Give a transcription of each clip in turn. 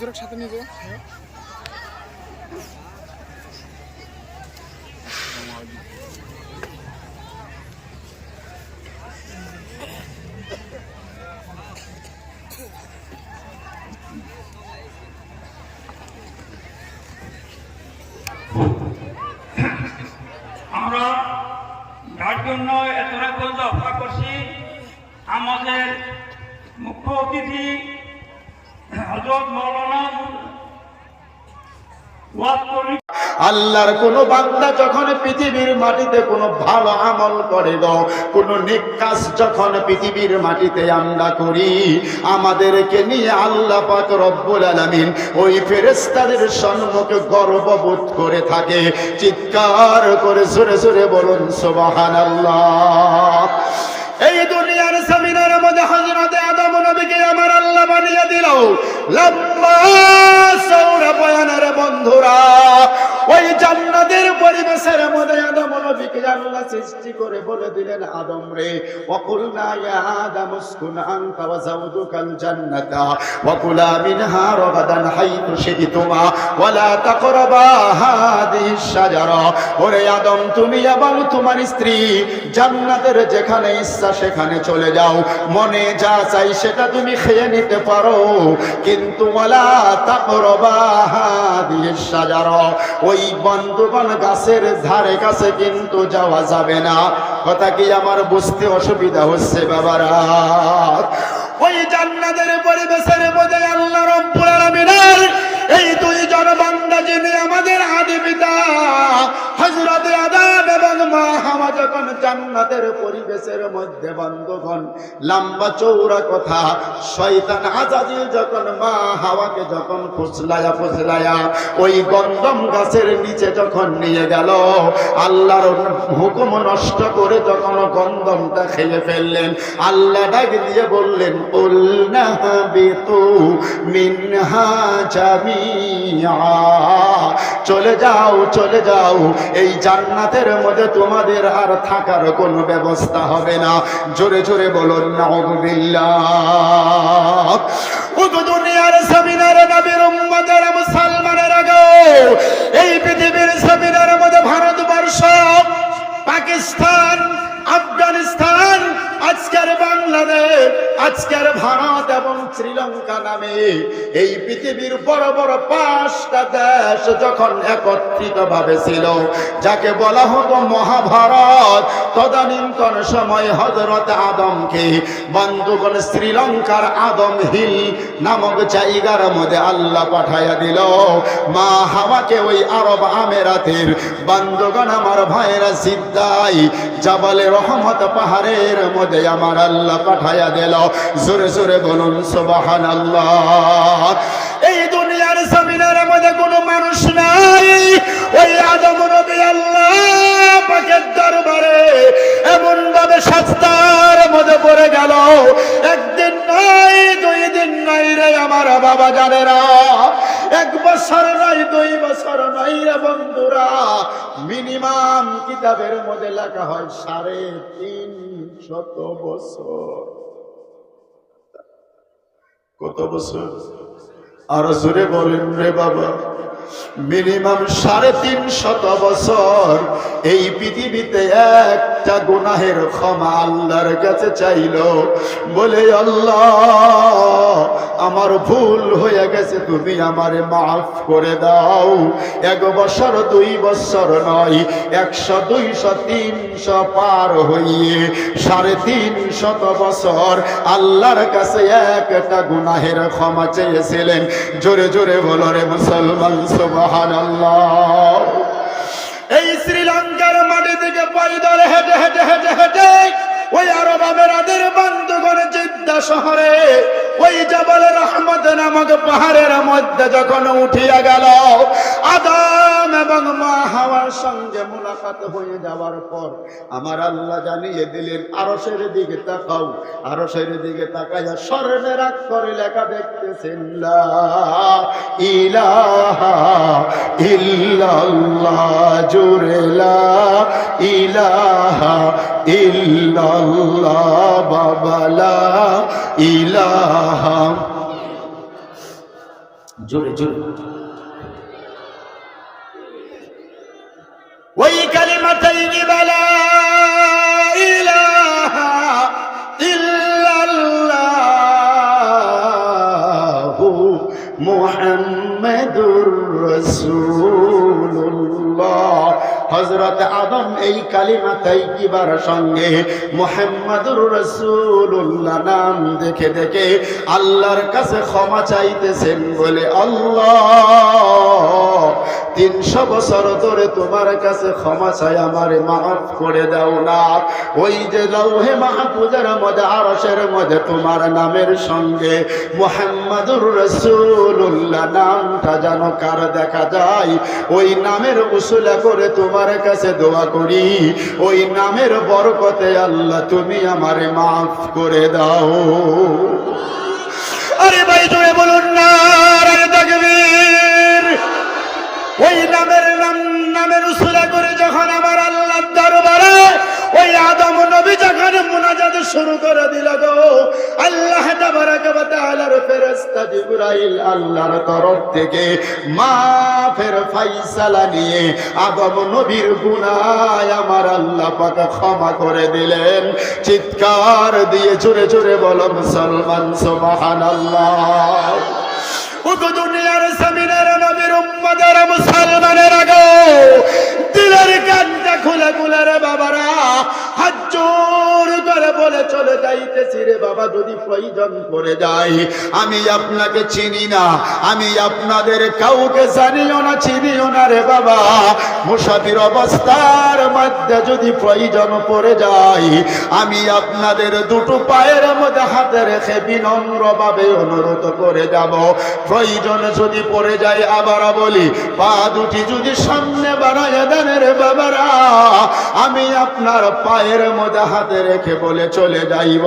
হুজুরের সাথে নিয়ে যাও আমরা যার জন্য এতটা পর্যন্ত অপেক্ষা করছি আমাদের মুখ্য অতিথি হজরত মৌলানা ওয়াজ কর্মী আল্লাহর কোন বান্দা যখন পৃথিবীর মাটিতে কোনো ভালো আমল করে কোন নেক কাজ যখন পৃথিবীর মাটিতে আমরা করি, আমাদেরকে নিয়ে আল্লাহ পাক রব্বুল আলামিন ওই ফেরেশতাদের সম্মুখে গর্ববোধ করে থাকে। চিৎকার করে জোরে জোরে বলুন, সুবহানাল্লাহ। এই দুনিয়ার বানিয়ে দিল লম্বা বয়ানের বন্ধুরা ওই জান্নাতের পরিবেশের মধ্যে আদম সৃষ্টি করে বলে দিলেন, আদম রে কুলা মিনহা রাগাদান হাইতু শি'তুমা, ওয়া লা তাকরাবা হাদিহি শাজারা ওরে আদম, তুমি এবং তোমার স্ত্রী জান্নাতের যেখানে ইচ্ছা সেখানে চলে যাও। মনে যা চাই সেটা তুমি খেয়ে নিতে পারো। কিন্তু ওয়ালা তাকরাবা হাদিহি শাজারা ওই বন্ধুগণ গাছের ধারে কাছে কিন্তু যাওয়া যাবে না। কথা কি আমার বুঝতে অসুবিধা হচ্ছে বাবারা? ওই জান্নাতের পরিবেশের মধ্যে আল্লাহ রব্বুল আলামিনের এই দুইজন বান্দা যিনি আমাদের আদি পিতা হাওয়া যখন জান্নাতের পরিবেশের মধ্যে বন্ধগণ, লম্বা চৌড়া কথা, শয়তান আজাজিল যখন মা হাওয়াকে যখন ফুসলায়া ফুসলায়া ওই গন্ধম গাছের নিচে যখন নিয়ে গেল, আল্লাহর হুকুম নষ্ট করে যখন গন্ধমটা খেয়ে ফেললেন, আল্লাহ ডাক দিয়ে বললেন চলে যাও চলে যাও, এই জান্নাতের মধ্যে তোমাদের আর থাকার কোনো ব্যবস্থা হবে না। জোরে জোরে বলুন নাউযুবিল্লাহ ও তো দুনিয়ার জমিনের নবীর উম্মতের মুসলমানের আগে এই পৃথিবীর সাবিনার মধ্যে ভারতবর্ষ, পাকিস্তান, আফগানিস্তান আজকের বাংলাদেশ, আজকের ভারত এবং শ্রীলঙ্কা নামে এই পৃথিবীর বড় বড় পাঁচটা দেশ যখন একত্রিত ভাবে ছিল, যাকে বলা হতো মহাভারত, তদানীন্তন সময় হজরত আদমকে বন্ধুগণ শ্রীলঙ্কার আদম হিল নামক জায়গার মধ্যে আল্লাহ পাঠাইয়া দিল, মা হাওয়াকে ওই আরব আমেরাতের বন্ধুগণ আমার ভাইরা সিদ্ধাই জাবালে রহমত পাহাড়ের মধ্যে আমার আল্লাহ পাঠাইয়া দিল। জোরে জোরে বলুন সোবাহান আল্লাহ এই দুনিয়ার জমিনের মধ্যে কোনো মানুষ নাই। ওই আদম নবী আল্লাহ দরবারে এমন ভাবে সস্তার মধ্যে পড়ে গেল। একদিন নাই, দুই দিন নাই রে আমার বাবা জানে না এক বছর নাই, দুই বছর নাই রে বন্ধুরা। মিনিমাম কিতাবের মধ্যে লেখা হয় সাড়ে তিন শত বছর। কত বছর? আর জোরে বলেন রে বাবা। মিনিমাম সাড়ে তিন শত বছর এই পৃথিবীতে একটা গুনাহের ক্ষমা আল্লাহর কাছে চাইল। বলে, আল্লাহ, আমার ভুল হয়ে গেছে, তুমি আমারে মাফ করে দাও। এক বছর, দুই বছর নয়, একশো, দুইশো, তিনশো পার হইয়ে সাড়ে তিন শত বছর আল্লাহর কাছে একটা গুনাহের ক্ষমা চেয়েছিলেন। জোরে জোরে বলো রে মুসলমান সুবহান ওই আরব আমেরাদের বন্ধুগণ জিদ্দা শহরে ওই জবল রহমত নামক পাহাড়ের মধ্যে যখন উঠিয়া গেল আদম এবং মা হাওয়ার সঙ্গে মুলাকাত হয়ে যাওয়ার পর আমার আল্লাহ জানিয়ে দিলেন, আরশের দিকে তাকাও। আরশের দিকে তাকাইয়া স্মরণের করে লেখা দেখতেছেন ইলাহা ইলাহা ইল্লাল্লাহ বাবা, লা ইলাহা। জোরে জোরে ওই কালিমাতাইন বালা মুহাম্মাদুর রাসূলুল্লাহ। হযরত আদম এই কালিমা তাইয়িবার সঙ্গে মুহাম্মাদুর রাসূলুল্লাহ নাম দেখে দেখে আল্লাহর কাছে ক্ষমা চাইতেছেন বলে আল্লাহ তিনশো বছর ধরে তোমার কাছে ক্ষমা চাই, আমার মাফ করে দাও না। ওই যে লৌহে মাহফুজের মধ্যে আরসের মধ্যে তোমার নামের সঙ্গে মোহাম্মদুর রসুল্লাহ নামটা যেন কার দেখা যায়, ওই নামের উসুলা করে তোমার কাছে দোয়া করি, ওই নামের বরকতে আল্লাহ তুমি আমারে মাফ করে দাও। আরে ভাই, জোরে বলুন না আরে তাকবীর। ওই নামের নাম, নামের উসুলা করে যখন আমার আল্লাহ দরবারে, ওই আদম নবী যখন মুনাজাত শুরু করে দিল গো, আল্লাহ তাআলার ফেরেশতা জিবরাইল আল্লাহর তরফ থেকে মাফের ফয়সালা নিয়ে আদম নবীর গুনাহ আমার আল্লাহ পাক ক্ষমা করে দিলেন। চিৎকার দিয়ে জোরে জোরে বলো, মুসলমান, সুবহানাল্লাহ। ওগো দুনিয়ার জমিনের উম্মদের মুসলমানের আগে দিলের কানটা খুলে খুলে রে বাবারা হাত করে বলে, চলে যাইতেছি রে বাবা, যদি প্রয়োজন পড়ে যাই আমি আপনাকে চিনি না, আমি আপনাদের কাউকে জানিও না, চিনিও না রে বাবা। মুসাফির অবস্থার মধ্যে যদি প্রয়োজন পড়ে যাই আমি আপনাদের দুটো পায়ের মধ্যে হাতে রেখে বিনম্রভাবে অনুরোধ করে যাব। প্রয়োজন যদি পড়ে যায়, আবার বলি, পা দুটি যদি সামনে বাড়ায় দেন রে বাবারা, আমি আপনার পায়ের মধ্যে হাতে রেখে বলে চলে যাইব।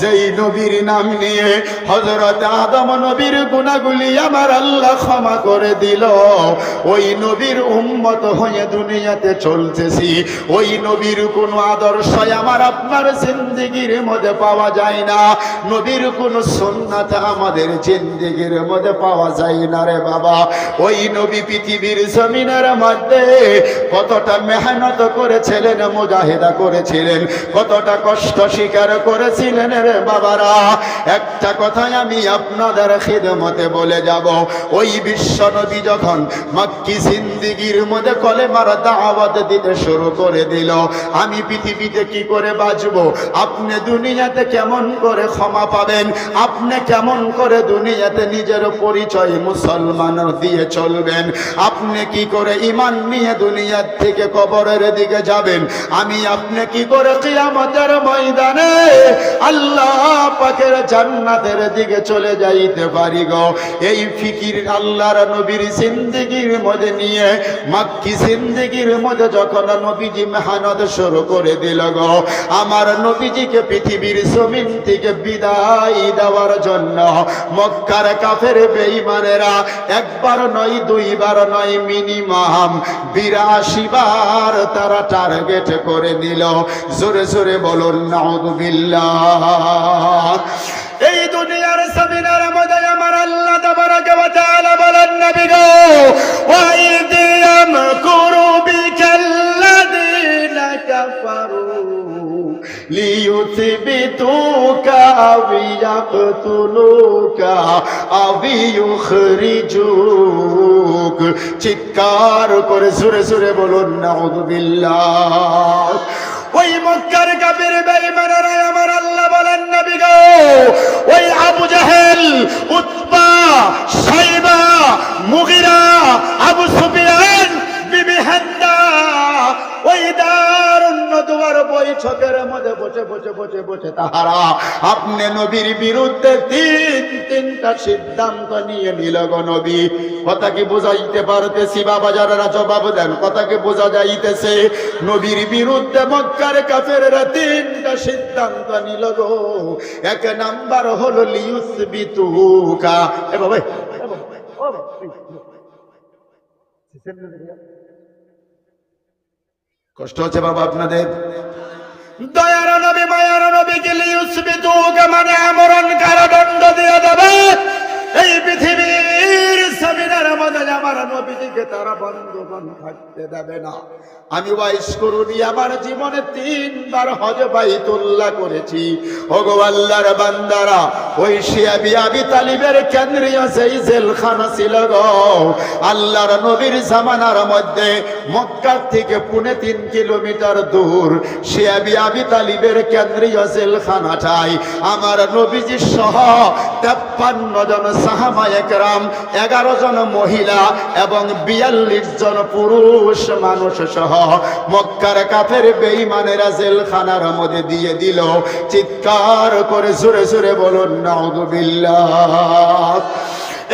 যেই নবীর নাম নিয়ে হজরত আদম নবীর গুণাগুলি আমার আল্লাহ ক্ষমা করে দিল। ওই নবীর উম্মত হয়ে দুনিয়াতে চলতেছি। ওই নবীর কোনো আদর্শ আমার আপনার জিন্দিগির মধ্যে পাওয়া যায় না। নবীর কোনো সন্ন্যাত আমাদের জিন্দিগির মধ্যে পাওয়া যায় না রে বাবা। ওই নবী পৃথিবীর জমিনের মধ্যে কতটা মেহনত করেছিলেন, মুজাহিদা করেছিলেন, কতটা কষ্ট স্বীকার করেছিলেন রে বাবারা। একটা কথাই আমি আপনাদের খিদমতে বলে যাব। ওই বিশ্ব নবী যখন মাক্কি জিন্দিগির মধ্যে কলে কলেমার দাওয়াত দিতে শুরু করে দিল, আমি পৃথিবীতে কি করে বাঁচবো? আপনি দুনিয়াতে কেমন করে ক্ষমা পাবেন? আপনি কেমন করে দুনিয়াতে নিজের পরিচয় মুসলমান দিয়ে চলবেন? আপনি কি করে ইমান নিয়ে দুনিয়ার থেকে কবরের দিকে যাবেন? আমি আপনি কি করে কিয়ামতের ময়দানে আল্লাহ পাকের জান্নাতের দিকে চলে যাইতে পারি গো। এই ফিকির আল্লাহর নবীর জিন্দেগির মধ্যে নিয়ে, মাক্কি জিন্দেগির মধ্যে যখন নবীজি মেহনত শুরু করে দিল গো, আমার নবীজিকে পৃথিবীর জমিন থেকে বিদায় দেওয়ার জন্য মক্কার কাফের বেঈমানেরা একবার নয়, দুইবার নয় মিনিমাম বিরাশি বার তারা টার্গেট করে নিল জোরে জোরে বলুন নাউদুবিল্লাহ এই দুনিয়ার জমিনের মধ্যে আমার আল্লাহ তাবারাক ওয়া তাআলা বলেন, নবী গো, ওয়াইদিয়াম কুরু বিকাল্লাযিনা কাফারু লিয়ুথবিতুকা আও ইয়াকতুলুকা আও ইউখরিজুক। চিৎকার করে সুরে সুরে বলুন, নাউযুবিল্লাহ। ওই মক্কার কাপের বেঈমানেরা আমার আল্লাহ বলেন, নবী গো, ওই আবু জাহেল, উতবা, সাইবা, মুগিরা, আবু সুফিয়ান, বিবি হান্দা ওই দারুণ দুয়ার বৈঠকের মধ্যে বসে বসে বসে বসে তাহারা আপনি নবীর বিরুদ্ধে তিন তিনটা সিদ্ধান্ত নিয়ে নিল গো নবী কথা কি বুঝাইতে পারতেছি বাবা যারা জবাব দেন কথা কি বোঝা যাইতেছে নবীর বিরুদ্ধে মক্কার কাফেররা তিনটা সিদ্ধান্ত নিল গো এক নাম্বার হলো লিউসবিতুকা এ বাবা এ বাবা, ও বাবা, কষ্ট হচ্ছে বাবা আপনাদের। দয়ার নবী, মায়ার নবী গেলে ইউসবিতুকা মানে আমরণ কারাদণ্ড দিয়ে দেবে, এই পৃথিবীর আমি করুনি, আমার জীবনে তিনবার হজ করেছি। আল্লাহর বান্দারা, ওই শিয়াবি আবি তালিবের কেন্দ্রীয় সেই জেলখানা ছিল আল্লাহর নবীর জামানার মধ্যে মক্কা থেকে পুনে তিন কিলোমিটার দূর শিয়াবি আবি তালিবের কেন্দ্রীয় জেলখানাটাই আমার নবীজির সহ তেপ্পান্ন জন একরাম এগারো জন মহিলা এবং বিয়াল্লিশ জন পুরুষ মানুষ সহ মক্কার কাফের বেঈমানেরা জেলখানার মধ্যে দিয়ে দিল। চিৎকার করে সুরে সুরে বলুন নাউযুবিল্লাহ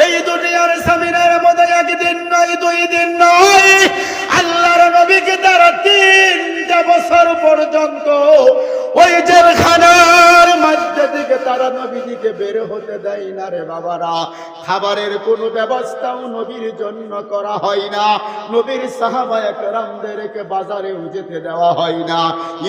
এই দুনিয়ার সামিনের মধ্যে একদিন নয়, দুই দিন নয়, আল্লাহর নবীকে তারা তিনটা বছর পর্যন্ত ওই জেলখানার মধ্যে থেকে তারা নবীজিকে বের হতে দেয় না রে বাবারা। খাবারের কোনো ব্যবস্থাও নবীর জন্য করা হয় না। নবীর সাহাবায়ে কেরামদেরকে বাজারেও যেতে দেওয়া হয় না।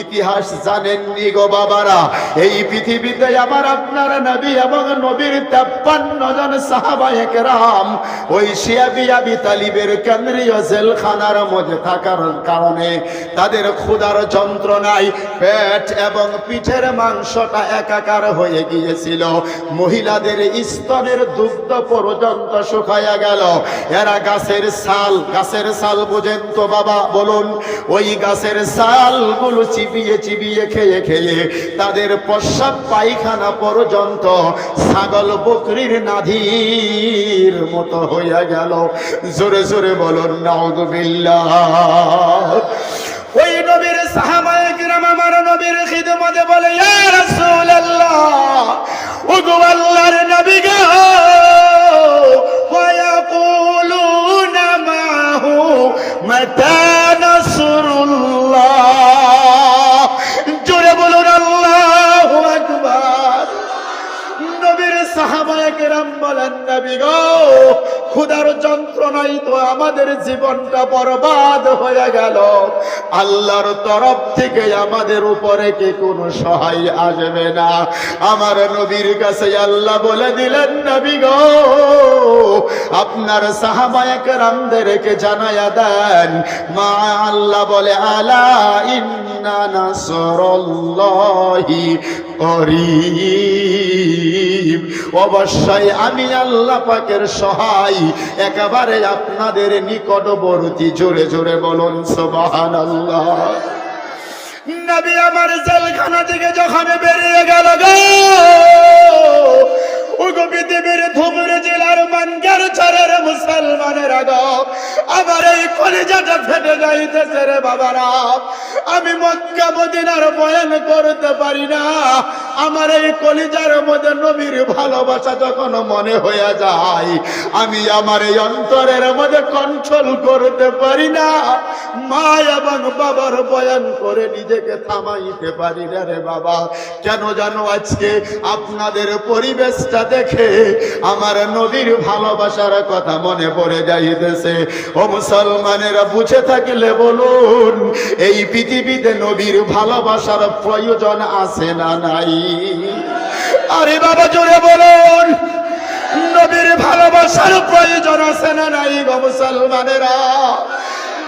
ইতিহাস জানেননি গো বাবারা। এই পৃথিবীতে আমার আপনার নবী এবং নবীর তেপ্পান্ন জন সাহাবায়ে কেরাম ওই শিয়াবি আবি তালিবের কেন্দ্রীয় জেলখানার মধ্যে থাকার কারণে তাদের ক্ষুধার যন্ত্রণায় পেট এবং পিঠের মাংসটা একাকার হয়ে গিয়েছিল। মহিলাদের স্তনের দুগ্ধ পর্যন্ত শুকাইয়া গেল। এরা গাছের ছাল গাছের সাল বোঝেন তো বাবা, বলুন। ওই গাছের সালগুলো চিবিয়ে চিবিয়ে খেয়ে খেয়ে তাদের প্রস্রাব পায়খানা পর্যন্ত ছাগল বকরির নাধির মতো হইয়া গেল। জোরে জোরে বলুন নাউযুবিল্লাহ ওই নবীর সাহাবায়ে কিরাম আমার নবীর খিদমতে বলে ইয়া রাসূলুল্লাহ ওগো আল্লাহর ক্ষুধার যন্ত্রণাই তো আমাদের জীবনটা বরবাদ হয়ে গেল। আল্লাহর তরফ থেকে আমাদের উপরে কি কোনো সহায় আসবে না? আমার নবীর কাছে আল্লাহ বলে দিলেন, নবী গো, আপনার সাহাবায়ে কেরামদেরকে জানায়া দেন। মা আল্লাহ বলে, আলা ইন্না নাসরুল্লাহি করিম অবশ্যই আমি আল্লাহ পাকের সহায়। একেবারে আপনাদের নিকটবর্তী জোরে জোরে বলুন, সুবহানাল্লাহ। নবী আমার জেলখানা থেকে যখন বেরিয়ে গেল গো ওগো পৃথিবীর ধুবুর জেলার মানগার চরের মুসলমানের আগ আমার এই কলিজাটা ফেটে যাইতেছে রে বাবারা। আমি মক্কা মদিনার বয়ান করতে পারি না। আমার এই কলিজার মধ্যে নবীর ভালোবাসা যখন মনে হয়ে যায়, আমি আমার এই অন্তরের মধ্যে কন্ট্রোল করতে পারি না। মা এবং বাবার বয়ান করে নিজেকে থামাইতে পারি না রে বাবা। কেন জানো আজকে আপনাদের পরিবেশটা দেখে আমার নবীর ভালোবাসার কথা মনে পড়ে যাইতেছে। ও মুসলমানেরা, বুঝে থাকলে বলুন, এই পৃথিবীতে নবীর ভালোবাসার প্রয়োজন আছে না নাই? আরে বাবা, জোরে বলুন, নবীর ভালোবাসার প্রয়োজন আছে না নাই মুসলমানেরা?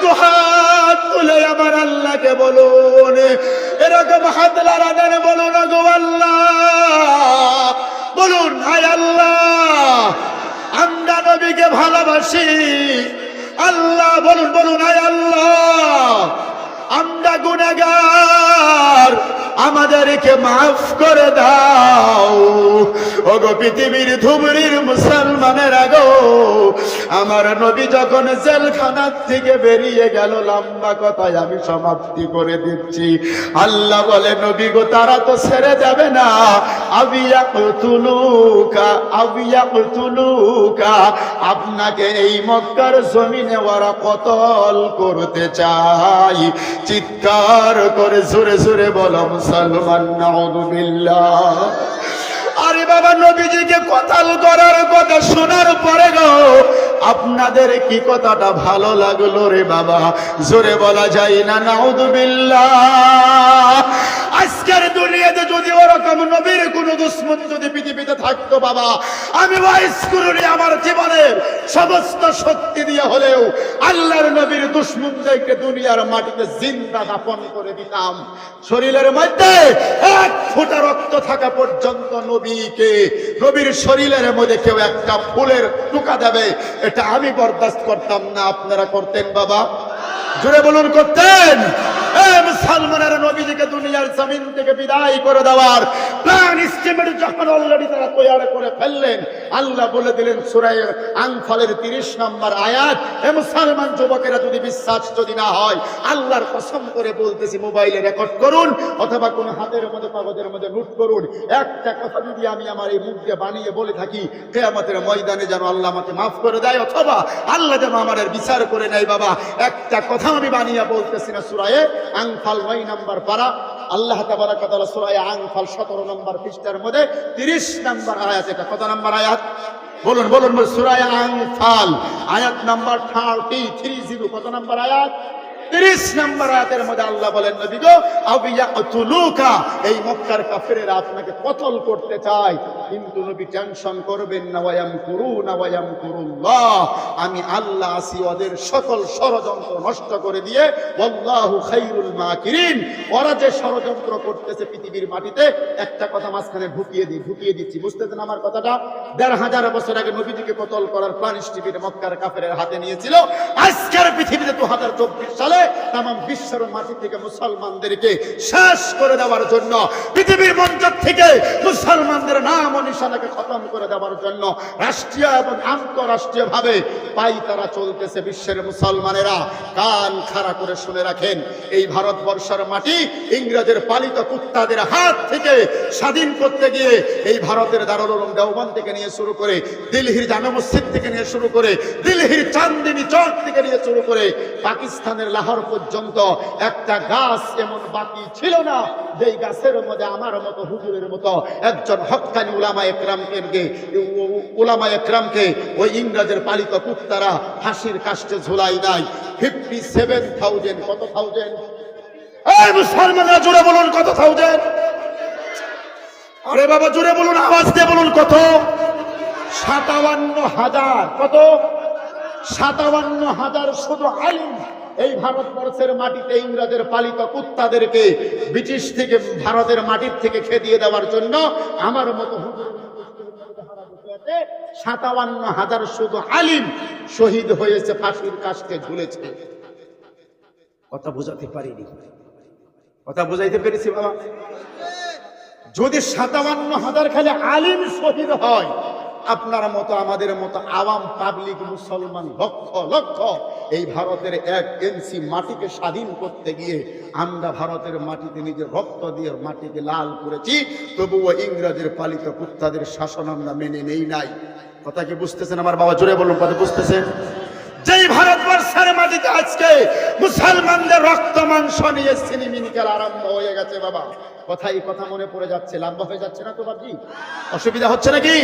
দুহাত তুলে আমার আল্লাহকে বলুন, এরকম হাত লাগাদেন বলুন গো আল্লাহ। বলুন, হায় আল্লাহ, আমরা নবীকে ভালোবাসি। আল্লাহ, বলুন বলুন, হায় আল্লাহ, আমরা গুনাগার আমাদেরকে মাফ করে দাও। ওগো পৃথিবীর ধুবড়ির মুসলমানের আগো আমার নবী যখন জেলখানার থেকে বেরিয়ে গেল, লম্বা কথায় আমি সমাপ্তি করে দিচ্ছি। আল্লাহ বলে, নবী গো, তারা তো ছেড়ে যাবে না। আবিয়া তুলুকা আবিয়া তুলুকা আপনাকে এই মক্কার জমিনে ওরা কতল করতে চাই চিৎকার করে জোরে জোরে বলো, মুসলমান নাউযুবিল্লাহ আরে বাবা, নবীজিকে কথাল করার কথা শোনার পরে গো, আপনাদের কি কথাটা ভালো লাগল রে বাবা? জোরে বলা যায় না নাউদুবিল্লাহ আজকের দুনিয়াতে যদি ওরকম নবীর কোনো দুশ্মন যদি পৃথিবীতে থাকতো বাবা, আমি ওয়াইস করুনি আমার জীবনের সমস্ত শক্তি দিয়ে হলেও আল্লাহর নবীর দুশ্মনদেরকে দুনিয়ার মাটিতে জিন্দা দাপন করে দিতাম। শরীরের মধ্যে এক ফোঁটা রক্ত থাকা পর্যন্ত নবীকে, নবীর শরীরের মধ্যে কেউ একটা ফুলের টুকা দেবে, এটা আমি বরদাস্ত করতাম না। আপনারা করতেন বাবা? জুড়ে বলুন, করতেন? মুসলমানের নবীজিকে দুনিয়ার জমিন থেকে বিদায় করে দেওয়ার প্ল্যান স্টিমেট যখন অলরেডি তারা তৈরি করে ফেললেন, আল্লাহ বলে দিলেন সুরায়ের আংফালের তিরিশ নম্বর আয়াত, এ মুসলমান যুবকেরা, যদি বিশ্বাস যদি না হয়, আল্লাহর কসম করে বলতেছি, মোবাইলে রেকর্ড করুন অথবা কোন হাতের মধ্যে, কাগজের মধ্যে নোট করুন। একটা কথা যদি আমি আমার এই মুখ বানিয়ে বলে থাকি, কেয়ামতের ময়দানে যেন আল্লাহ আমাকে মাফ করে দেয়, অথবা আল্লাহ যেন আমার বিচার করে নেয়, বাবা, একটা কথা আমি বানিয়ে বলতেছি না সুরায়ে আংফাল নয় নাম্বার পারা। আল্লাহ সুরায় আংফাল সতেরো নম্বর পৃষ্ঠার মধ্যে তিরিশ নম্বর আয়াত এটা। কত নম্বর আয়াত? বলুন বলুন বলুন, সুরায় আংফাল। আয়াত নাম্বার থার্টি থ্রি জিরো কত নম্বর আয়াত? তিরিশ নম্বর মধ্যে আল্লাহ বলেন গো এই মক্কার আপনাকে কতল করতে চায়। কিন্তু নবী টেনশন করবেন না না আমি আল্লাহ আসি ওদের সকল ষড়যন্ত্র নষ্ট করে দিয়ে, ওয়াল্লাহু খাইরুল ওরা যে ষড়যন্ত্র করতেছে পৃথিবীর মাটিতে, একটা কথা মাঝখানে ঢুকিয়ে দিই, ঢুকিয়ে দিচ্ছি। বুঝতেছেন আমার কথাটা? দেড় হাজার বছর আগে নবীজিকে কতল করার প্ল্যান টিভির মক্কার কাফেরের হাতে নিয়েছিল। আজকের পৃথিবীতে দু হাজার চব্বিশ সালে তাম বিশ্বের মাটি থেকে মুসলমানদেরকে শেষ করে দেওয়ার জন্য, পৃথিবীর থেকে মুসলমানদের নাম ও নিশানাকে খতম করে দেওয়ার জন্য রাষ্ট্রীয় এবং আন্তরাষ্ট্রীয় ভাবে পাই তারা চলতেছে বিশ্বের মুসলমানেরা। কান খাড়া করে শুনে রাখেন, এই ভারতবর্ষের মাটি ইংরেজের পালিত কুত্তাদের হাত থেকে স্বাধীন করতে গিয়ে এই ভারতের দারুল উলুম দেওবন্দ থেকে নিয়ে শুরু করে, দিল্লির জামে মসজিদ থেকে নিয়ে শুরু করে, দিল্লির চান্দিনী চক থেকে নিয়ে শুরু করে, পাকিস্তানের লাহোর পর্যন্ত একটা গাছ এমন বাকি ছিল না। যেই গাছের মধ্যে আমার মতো হুজুরের মতো একজন হকানি উলামা একরামকে উলামা একরামকে ওই ইংরেজের পালিত কুত্তারা ফাঁসির কাষ্টে ঝুলাই নাই ফিফটি সেভেন থাউজেন্ড কত থাউজেন্ড মুসলমানরা জুড়ে বলুন, কত থাউজেন্ড আরে বাবা জুড়ে বলুন, আওয়াজ দিয়ে বলুন, কত? সাতাবান্ন হাজার, কত? সাতাবান্ন হাজার শুধু আইন এই ভারতবর্ষের মাটিতে ইংরেজের পালিত কুত্তাদেরকে ব্রিটিশ থেকে, ভারতের মাটির থেকে খেদিয়ে দেওয়ার জন্য আমার মতো সাতাবান্ন হাজার শুধু আলিম শহীদ হয়েছে, ফাঁসির কাস্টে ঝুলেছে। কথা বোঝাতে পারিনি। কথা বুঝাইতে পেরেছি বাবা। যদি সাতাবান্ন হাজার খালি আলিম শহীদ হয় আপনার মতো, আমাদের মতো আওয়াম পাবলিক মুসলমান লক্ষ লক্ষ। এই ভারতের এক এনসি মাটিকে স্বাধীন করতে গিয়ে আমরা ভারতের মাটিতে নিজের রক্ত দিয়ে মাটিকে লাল করেছি। তবুও ইংরেজের পালিত কুত্তাদের শাসন আমরা মেনে নেই নাই। কথা কি বুঝতেছেন আমার বাবা? জোরে বলুন, কথা বুঝতেছেন? যেই ভারতবর্ষের মাটিতে আজকে মুসলমানদের রক্ত মাংস নিয়ে সিনেমিনিকাল আরম্ভ হয়ে গেছে বাবা। কথাই কথা মনে পড়ে যাচ্ছে, লম্বা হয়ে যাচ্ছে না তো বাবজি অসুবিধা হচ্ছে নাকি?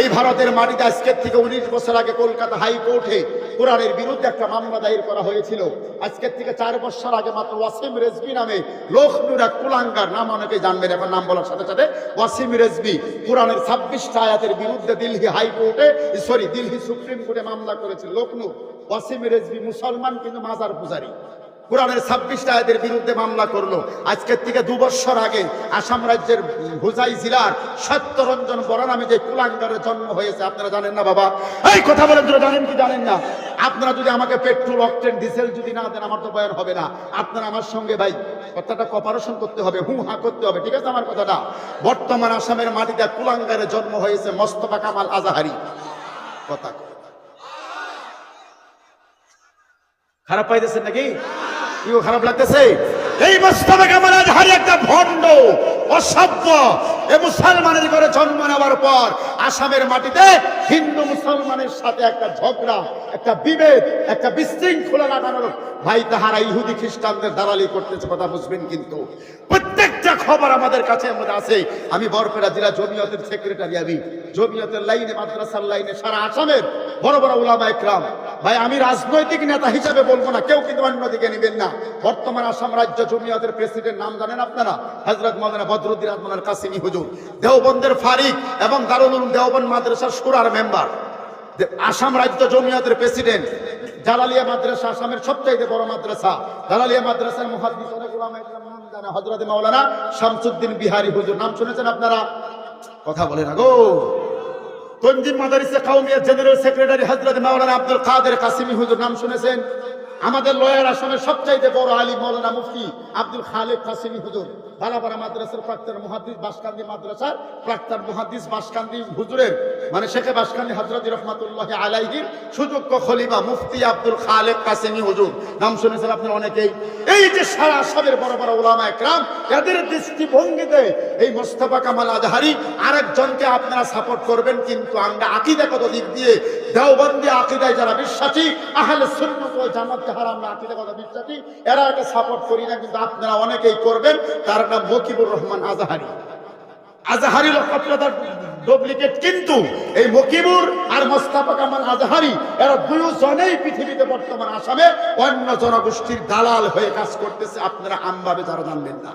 এই ভারতের মাটিতে আজকের থেকে উনিশ বছর আগে কলকাতা হাইকোর্টে কোরআনের বিরুদ্ধে একটা মামলা দায়ের করা হয়েছিল। আজকের থেকে চার বছর আগে মাত্র ওয়াসিম রেজবি নামে লখনুর এক কুলাঙ্গার নাম অনেকে জানবেন, এখন নাম বলার সাথে সাথে ওয়াসিম রেজবি কোরআনের ছাব্বিশটা আয়াতের বিরুদ্ধে দিল্লি হাইকোর্টে, সরি, দিল্লি সুপ্রিম কোর্টে মামলা করেছিল লখনৌ ওয়াসিম রেজবি মুসলমান কিন্তু মাজার পূজারী। কোরআনের ছাব্বিশটা আয়াতের বিরুদ্ধে মামলা করল। আজকের থেকে দু বছর আগে আসাম রাজ্যের হুজাই জেলার সত্যরঞ্জন বড় নামে যে কুলাঙ্গারের জন্ম হয়েছে, আপনারা জানেন না বাবা? এই কথা তোরা জানেন কি জানেন না? আপনারা যদি আমাকে পেট্রোল, অকটেন, ডিজেল যদি না দেন, আমার তো বয়ান হবে না। আপনারা আমার সঙ্গে ভাই, কথাটা কপারেশন করতে হবে, হু হা করতে হবে, ঠিক আছে আমার কথাটা? বর্তমান আসামের মাটিতে কুলাঙ্গারের জন্ম হয়েছে মস্তফা কামাল আজাহারি। কথা খারাপ পাইতেছেন নাকি? ইও খারাপ লাগতেছে? এই মোস্তফা কামাল আজহারি একটা ভণ্ড, অসভ্য, এ মুসলমানের ঘরে জন্ম নেওয়ার পর আসামের মাটিতে হিন্দু মুসলমানের সাথে একটা ঝগড়া, একটা বিভেদ, একটা বিশৃঙ্খলা লাগানোর। ভাই, তাহারা ইহুদি খ্রিস্টানদের দালালি করতেছে, কথা বুঝবেন কিন্তু। খবর আমাদের কাছে আছে। আমি বরপেটা জেলা জমিয়তের সেক্রেটারি আমি জমিয়তের লাইনে, মাদ্রাসার লাইনে সারা আসামের বড় বড় উলামা একরাম। ভাই, আমি রাজনৈতিক নেতা হিসাবে বলব না, কেউ কিন্তু অন্যদিকে নেবেন না। বর্তমান আসাম রাজ্য জমিয়তের প্রেসিডেন্ট নাম জানেন আপনারা? হজরত মৌলানা বদরুদ্দিন আজমানের কাসিমি হুজুর। দেওবন্দের ফারিক এবং দারুল দেওবন্দ মাদ্রাসার সুরার মেম্বার। আসাম রাজ্য জমিয়তের প্রেসিডেন্ট জালালিয়া মাদ্রাসা আসামের সবচাইতে বড় মাদ্রাসা। জালালিয়া মাদ্রাসার মুহাদ্দিস অনেক উলামা হজরত মাওলানা শামসুদ্দিন বিহারী হুজুর, নাম শুনেছেন আপনারা? কথা বলে না গো। তঞ্জিম মাদারিসে কাউমিয়া জেনারেল সেক্রেটারি হজরত মাওলানা আব্দুল কাদের কাসিমি হুজুর, নাম শুনেছেন? আমাদের লয়ার আসামের সবচাইতে বড় আলী মাওলানা মুফতি আব্দুল খালেক কাসিমি হুজুর। বালাপাড়া মাদ্রাসার প্রাক্তন মুহাদ্দিস বাসকান্দি মাদ্রাসার প্রাক্তন মুহাদ্দিস বাসকান্দি হুজুরের মানে শেখে বাসকান্দি হযরত রহমাতুল্লাহ আলাইহির সুযোগ্য খলিফা মুফতি আব্দুল খালেক কাসিমি হুজুর। নাম শুনেছেন আপনারা অনেকেই। এই যে সারা আসামের বড় বড় ওলামা একরাম, এদের দৃষ্টিভঙ্গিতে এই মোস্তফা কামাল আজহারি আরেকজনকে আপনারা সাপোর্ট করবেন, কিন্তু আমরা আকিদাগত দিক দিয়ে দেওবন্দি আকিদায় যারা বিশ্বাসী, আহলে সুন্নাত ওয়াল জামাত যারা আমরা আকিদাগত বিশ্বাসী, এরা এটা সাপোর্ট করি না, কিন্তু আপনারা অনেকেই করবেন। তার নাম মকিবুর রহমান আজহারি। আজহারি লক্ষপ্রদার ডুপ্লিকেট, কিন্তু এই মকিবুর আর মোস্তাফা কামাল আজহারি, এরা দুজনেই পৃথিবীতে বর্তমান আসামে অন্য জনগোষ্ঠীর দালাল হয়ে কাজ করতেছে। আপনারা আমভাবে যারা জানবেন না।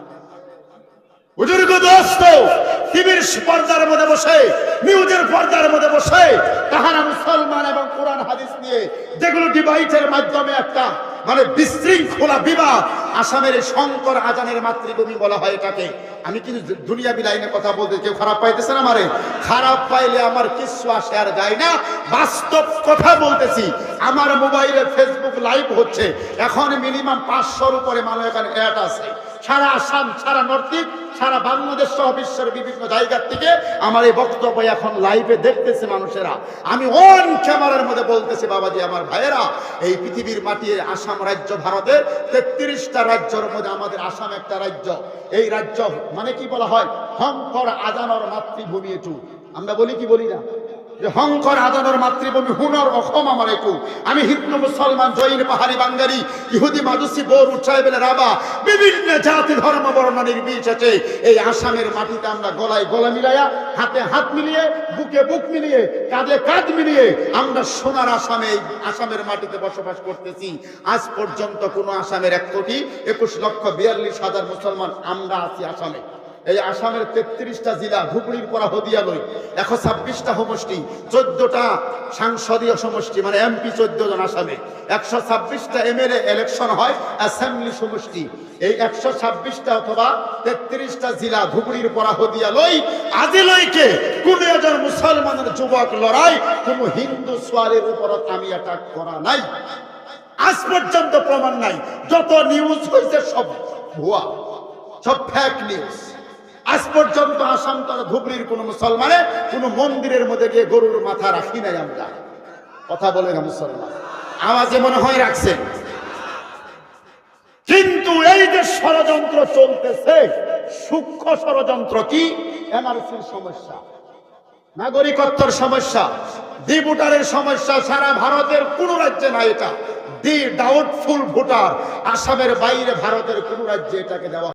যেগুলো ডিভাইসের মাধ্যমে একটা মানে বিশৃঙ্খলা বিবাহ আসামের শঙ্কর আজানের মাতৃভূমি বলা হয় এটাকে। আমি কিন্তু দুনিয়া বিলাইনে কথা বলতে কেউ খারাপ পাইতেছে না মারে খারাপ পাইলে আমার কিছু আসে আর যায় না। বাস্তব কথা বলতেছি। আমার মোবাইলে ফেসবুক লাইভ হচ্ছে। এখন মিনিমাম পাঁচশোর উপরে মানুষ এখানে অ্যাড আছে। সারা আসাম, সারা নর্থ ইস্ট, সারা বাংলাদেশ সহ বিশ্বের বিভিন্ন জায়গার থেকে আমার এই বক্তব্য এখন লাইভে দেখতেছে মানুষেরা। আমি অন ক্যামেরার মধ্যে বলতেছি, বাবাজি, আমার ভাইয়েরা, এই পৃথিবীর মাটি আসাম রাজ্য ভারতের তেত্রিশটা রাজ্যের মধ্যে আমাদের আসাম একটা রাজ্য। এই রাজ্য মানে কি বলা হয়? হংকর আজানর মাতৃভূমি এটু। আমরা বলি কি বলি না? হংকর আদানোর মাতৃভূমি হুনর অসম আমার একু আমি হিন্দু, মুসলমান, জৈন, পাহাড়ি বাঙ্গালি ইহুদি, মাদুসি, বড়ু, ট্রাইবেল, রাবা, বিভিন্ন জাতি, ধর্ম, বর্ণ, নির্বিশেষে এই আসামের মাটিতে আমরা গলায় গলা মিলাইয়া, হাতে হাত মিলিয়ে, বুকে বুক মিলিয়ে, কাঁধে কাঁধ মিলিয়ে আমরা সোনার আসামে আসামের মাটিতে বসবাস করতেছি। আজ পর্যন্ত কোন আসামের এক কোটি একুশ লক্ষ বিয়াল্লিশ হাজার মুসলমান আমরা আছি আসামে। এই আসামের তেত্রিশটা জেলা ধুবড়ির পরা হদিয়ালই একশো ছাব্বিশটা সমষ্টি, চোদ্দটা সাংসদীয় সমষ্টি মানে এমপি চোদ্দ জন আসামে। একশো ছাব্বিশটা এমএলএ ইলেকশন হয় অ্যাসেম্বলি সমষ্টি। এই একশো ছাব্বিশটা অথবা তেত্রিশটা জেলা ধুবড়ির পরা হদিয়ালই আজিলইকে কোন একজন মুসলমানের যুবক লড়াই কোন হিন্দু সোয়ালের উপর আমি অ্যাটাক করা নাই। আজ পর্যন্ত প্রমাণ নাই। যত নিউজ হয়েছে সব ভুয়া। সব ফেক নিউজ আজ পর্যন্ত আসাম তথা ধুবড়ির কোন মুসলমানে কোন মন্দিরের মধ্যে গিয়ে গরুর মাথা রাখি নাই আমরা। কথা বলে না মুসলমান আওয়াজে মনে হয় রাখছেন। কিন্তু এই যে ষড়যন্ত্র চলতেছে, সূক্ষ্ম ষড়যন্ত্র কি? এনআরসির সমস্যা, নাগরিকত্বর সমস্যা ভোটারের সমস্যা সারা ভারতের কোন রাজ্যে নাই এটা। ডি ডাউটফুল ভোটার, আসামের বাইরে ভারতের কোন রাজ্যে এটাকে দেওয়া